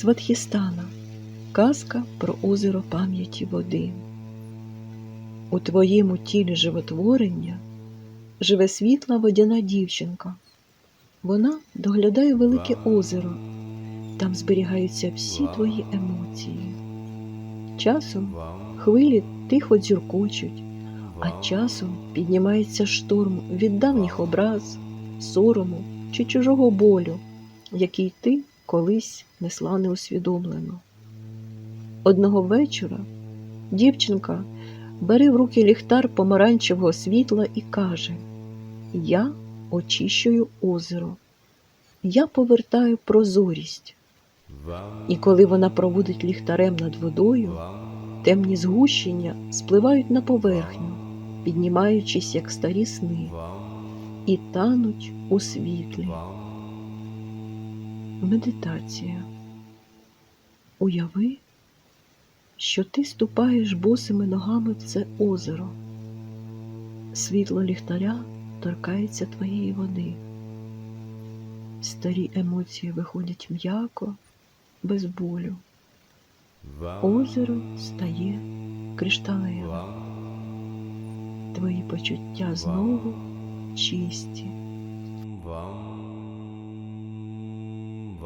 Сватхістана. Казка про озеро пам'яті води. У твоєму тілі животворення живе світла водяна дівчинка. Вона доглядає велике озеро. Там зберігаються всі твої емоції. Часом хвилі тихо дзюркочуть, а часом піднімається шторм від давніх образ, сорому чи чужого болю, який ти колись несла неусвідомлено. Одного вечора дівчинка бере в руки ліхтар помаранчевого світла і каже: Я очищую озеро, я повертаю прозорість. І коли вона проводить ліхтарем над водою, темні згущення спливають на поверхню, піднімаючись як старі сни, і тануть у світлі. Медитація. Уяви, що ти ступаєш босими ногами в це озеро. Світло ліхтаря торкається твоєї води. Старі емоції виходять м'яко, без болю. Озеро стає кришталевим. Твої почуття знову чисті.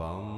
vão